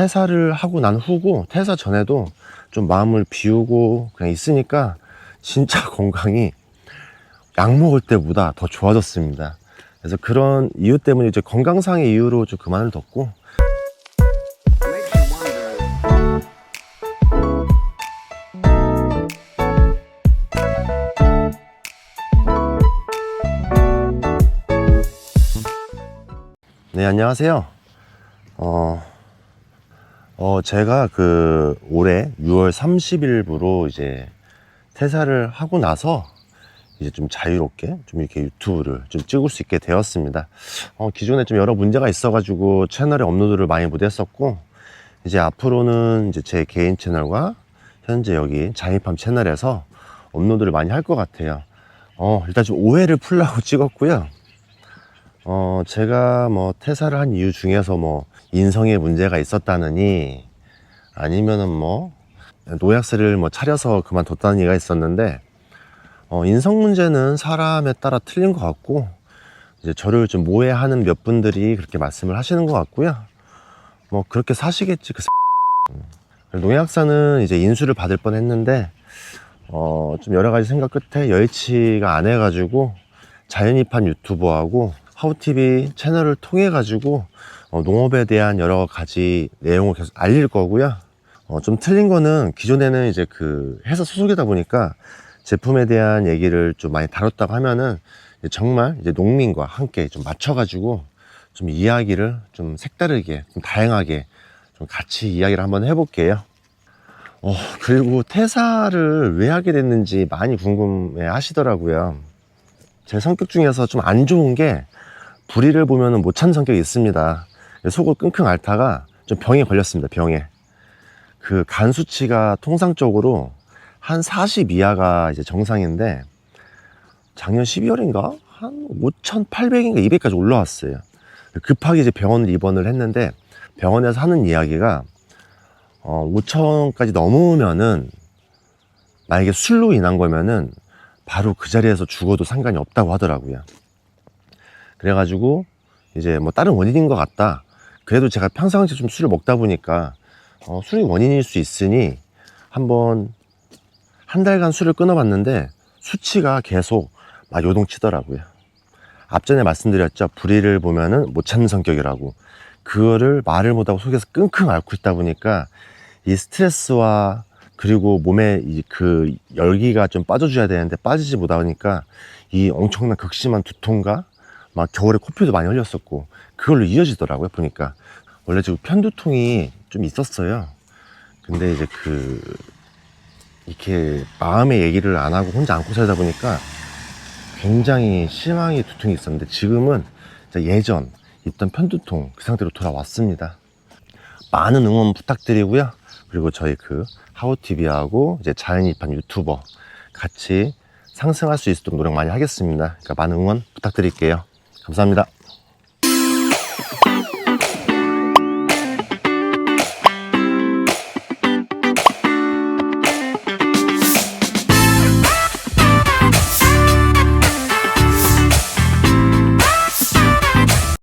퇴사를 하고 난 후고 퇴사 전에도 좀 마음을 비우고 그냥 있으니까 진짜 건강이 약 먹을 때보다 더 좋아졌습니다. 그래서 그런 이유 때문에 이제 건강상의 이유로 좀 그만을 뒀고 네, 안녕하세요. 어, 어, 제가 그 올해 6월 30일부로 이제 퇴사를 하고 나서 이제 좀 자유롭게 좀 이렇게 유튜브를 좀 찍을 수 있게 되었습니다. 어, 기존에 좀 여러 문제가 있어가지고 채널에 업로드를 많이 못했었고, 이제 앞으로는 이제 제 개인 채널과 현재 여기 자이팜 채널에서 업로드를 많이 할 것 같아요. 어, 일단 좀 오해를 풀라고 찍었고요. 어, 제가 뭐 퇴사를 한 이유 중에서 뭐 인성에 문제가 있었다느니 아니면은 뭐 노약스를 뭐 차려서 그만뒀다는 얘기가 있었는데 어, 인성 문제는 사람에 따라 틀린 것 같고 이제 저를 좀 모해하는 몇 분들이 그렇게 말씀을 하시는 것 같고요. 뭐 그렇게 사시겠지 그 농약사는 이제 인수를 받을 뻔 했는데 어, 좀 여러 가지 생각 끝에 여의치가 안 해가지고 자연입한 유튜버하고 하우TV 채널을 통해 가지고 어, 농업에 대한 여러 가지 내용을 계속 알릴 거고요. 어, 좀 틀린 거는 기존에는 이제 그 회사 소속이다 보니까 제품에 대한 얘기를 좀 많이 다뤘다고 하면은 정말 이제 농민과 함께 좀 맞춰가지고 좀 이야기를 좀 색다르게, 좀 다양하게 좀 같이 이야기를 한번 해볼게요. 어, 그리고 퇴사를 왜 하게 됐는지 많이 궁금해 하시더라고요. 제 성격 중에서 좀 안 좋은 게 불의를 보면은 못 참는 성격이 있습니다. 속을 끙끙 앓다가 좀 병에 걸렸습니다. 병에. 그 간 수치가 통상적으로 한 40 이하가 이제 정상인데 작년 12월인가 한 5,800인가 200까지 올라왔어요. 급하게 이제 병원을 입원을 했는데 병원에서 하는 이야기가 어, 5천까지 넘으면은 만약에 술로 인한 거면은 바로 그 자리에서 죽어도 상관이 없다고 하더라고요. 그래가지고 이제 뭐 다른 원인인 것 같다. 그래도 제가 평상시에 좀 술을 먹다 보니까 어, 술이 원인일 수 있으니 한번 한 달간 술을 끊어봤는데 수치가 계속 막 요동치더라고요. 앞전에 말씀드렸죠. 불의를 보면은 못 참는 성격이라고. 그거를 말을 못하고 속에서 끙끙 앓고 있다 보니까 이 스트레스와 그리고 몸에 이그 열기가 좀 빠져줘야 되는데 빠지지 못하니까 이 엄청난 극심한 두통과 막 겨울에 코피도 많이 흘렸었고 그걸로 이어지더라고요 보니까. 원래 지금 편두통이 좀 있었어요. 근데 이제 그 이렇게 마음의 얘기를 안 하고 혼자 안고 살다 보니까 굉장히 심하게 두통이 있었는데 지금은 예전 있던 편두통 그 상태로 돌아왔습니다. 많은 응원 부탁드리고요. 그리고 저희 그 하우TV하고 이제 자연입한 유튜버 같이 상승할 수 있도록 노력 많이 하겠습니다. 그러니까 많은 응원 부탁드릴게요 감사합니다